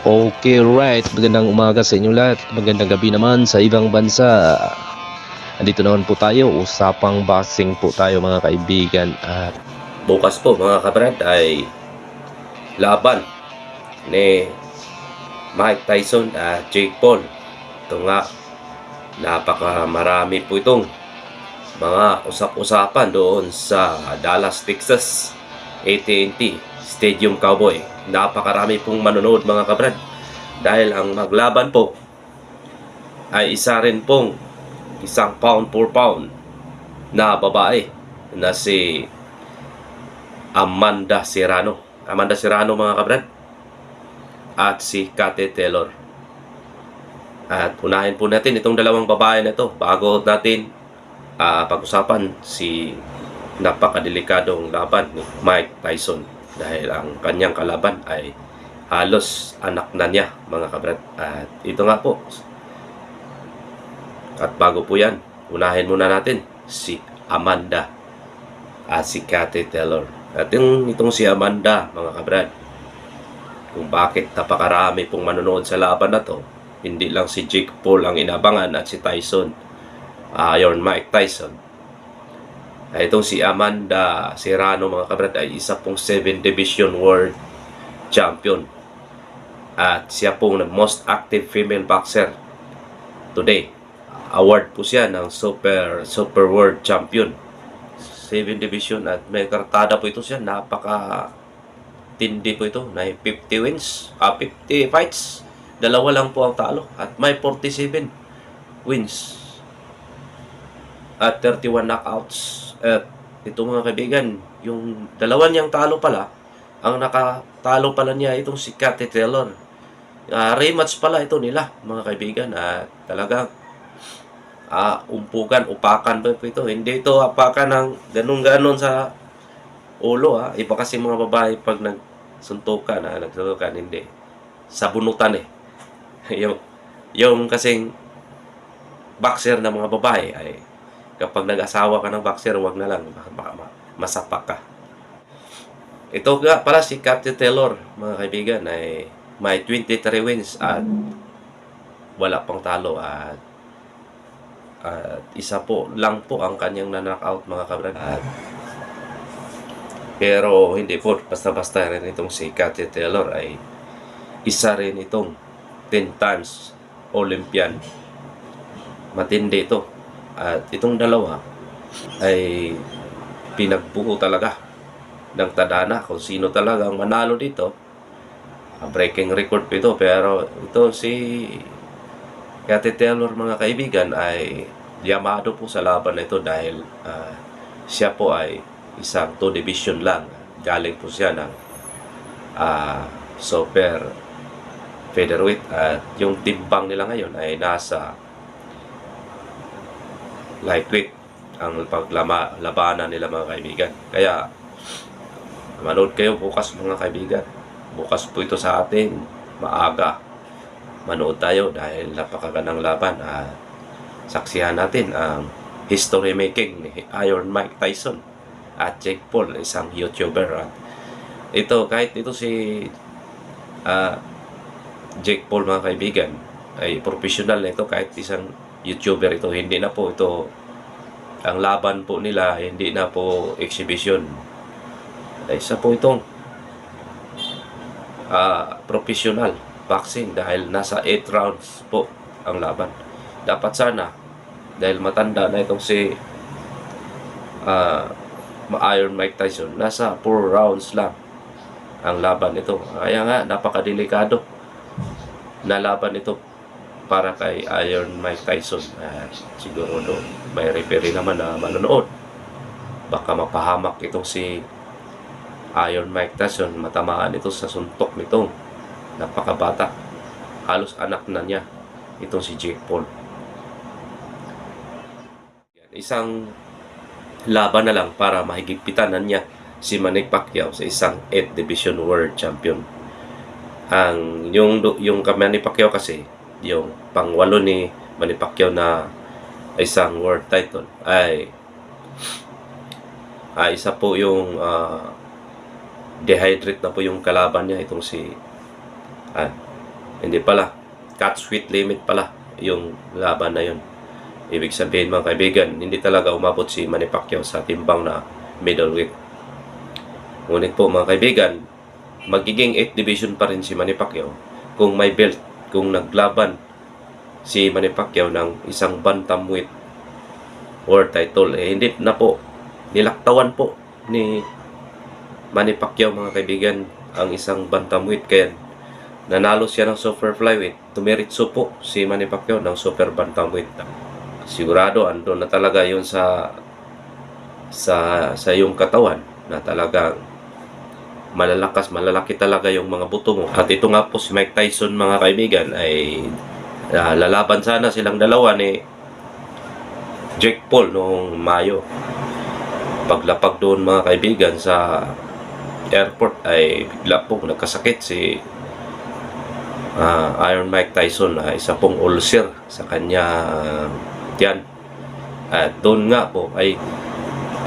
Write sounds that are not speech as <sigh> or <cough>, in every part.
Okay, right. Magandang umaga sa inyo lahat. Magandang gabi naman sa ibang bansa. Andito naman po tayo. Usapang boxing po tayo mga kaibigan. At Bukas po mga kabrad ay laban ni Mike Tyson at Jake Paul. Ito nga, napaka marami po itong mga usap-usapan doon sa Dallas, Texas, AT&T Stadium Cowboy. Napakarami pong manonood mga kabrad dahil ang maglaban po ay isa rin pong isang pound for pound na babae na si Amanda Serrano. Amanda Serrano mga kabrad. At si Kate Taylor. At unahin po natin itong dalawang babae na ito bago natin ah, pag-usapan si napakadelikadong laban ni Mike Tyson dahil ang kanyang kalaban ay halos anak na niya mga kabrad. At ito nga po. At bago po yan, unahin muna natin si Amanda at si Kate Taylor. At yung itong si Amanda, mga kabrad, kung bakit napakarami pong manonood sa laban na to, hindi lang si Jake Paul ang inabangan at si Tyson, ah Iron Mike Tyson. Ay itong si Amanda Serrano, mga kabrad, ay isa pong 7 Division World Champion. At siya pong most active female boxer today. Award po siya ng Super Super World Champion 7 division at may kartada po ito siya. Napaka tindi po ito. May 50 wins, ah, 50 fights. Dalawa lang po ang talo at may 47 wins at 31 knockouts. At ito mga kaibigan, yung dalawa niyang talo pala, ang nakatalo pala niya itong si Kate Taylor. Ah, rematch pala ito nila mga kaibigan at talagang ah, umpukan, upakan ba ito? Hindi ito apakan ng ganun-ganon sa ulo ha. Iba kasi mga babae pag nagsuntukan, ha, nagsuntukan, hindi. Sa bunutan eh. <laughs> yung, yung kasing boxer na mga babae ay kapag nag-asawa ka ng boxer, wag na lang, masapak ka. Ito nga pala si Captain Taylor, mga kaibigan, ay may 23 wins at wala pang talo at at isa po lang po ang kanyang na-knockout mga kabrad. Pero hindi po basta-basta rin itong si Cathy Taylor ay isa rin itong 10 times Olympian. Matindi ito. At itong dalawa ay pinagbuo talaga ng tadhana kung sino talaga ang manalo dito. Ang breaking record po ito pero ito si Kate Taylor mga kaibigan ay yamado po sa laban na ito dahil ah, siya po ay isang 2 division lang. Galing po siya ng ah, super featherweight at yung timbang nila ngayon ay nasa lightweight ang paglama labanan nila mga kaibigan. Kaya manood kayo bukas mga kaibigan. Bukas po ito sa atin maaga manood tayo dahil napakagandang laban at saksihan natin ang history making ni Iron Mike Tyson at Jake Paul, isang YouTuber. At ito, kahit ito si ah, Jake Paul mga kaibigan, ay professional na ito kahit isang YouTuber ito. Hindi na po ito ang laban po nila, hindi na po exhibition. Ay, isa po itong ah, professional boxing dahil nasa 8 rounds po ang laban. Dapat sana dahil matanda na itong si ah, Iron Mike Tyson, nasa 4 rounds lang ang laban ito. Kaya nga, napakadelikado na laban ito para kay Iron Mike Tyson. Ah, siguro do, may referee naman na manonood. Baka mapahamak itong si Iron Mike Tyson. Matamaan ito sa suntok nitong napakabata. Halos anak na niya itong si Jake Paul. Isang laban na lang para mahigpitan na niya si Manny Pacquiao sa isang 8 Division World Champion. Ang yung yung kay Manny Pacquiao kasi yung pangwalo ni Manny Pacquiao na isang world title ay ay isa po yung ah, dehydrate na po yung kalaban niya itong si ah, Hindi pala. Cut sweet limit pala yung laban na yun. Ibig sabihin mga kaibigan, hindi talaga umabot si Manny Pacquiao sa timbang na middleweight. Ngunit po mga kaibigan, magiging 8 division pa rin si Manny Pacquiao kung may belt, kung naglaban si Manny Pacquiao ng isang bantamweight world title. Eh, hindi na po, nilaktawan po ni Manny Pacquiao mga kaibigan ang isang bantamweight kaya nanalo siya ng super flyweight. Tumiritso po si Manny Pacquiao ng super bantamweight. Sigurado andun na talaga yun sa sa sa iyong katawan na talagang malalakas, malalaki talaga yung mga buto mo. At ito nga po si Mike Tyson mga kaibigan ay ah, lalaban sana silang dalawa ni Jake Paul noong Mayo. Paglapag doon mga kaibigan sa airport ay bigla po nagkasakit si ah, Iron Mike Tyson na isa pong ulcer sa kanya tiyan. At doon nga po ay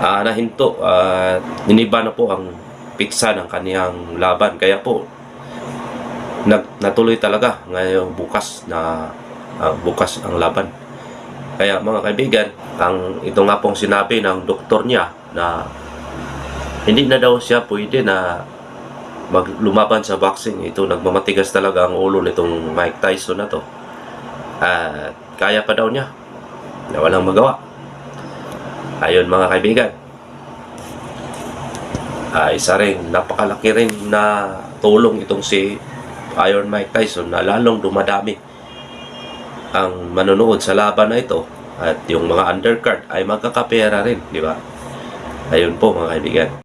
ah, nahinto at niniba na po ang piksa ng kaniyang laban. Kaya po nag, natuloy talaga ngayong bukas na ah, bukas ang laban. Kaya mga kaibigan, ang ito nga pong sinabi ng doktor niya na hindi na daw siya pwede na maglumaban sa boxing. Ito nagmamatigas talaga ang ulo nitong Mike Tyson na to. At kaya pa daw niya na walang magawa. Ayun mga kaibigan. Ah, isa rin, napakalaki rin na tulong itong si Iron Mike Tyson na lalong dumadami ang manonood sa laban na ito at yung mga undercard ay magkakapera rin, di ba? Ayun po mga kaibigan.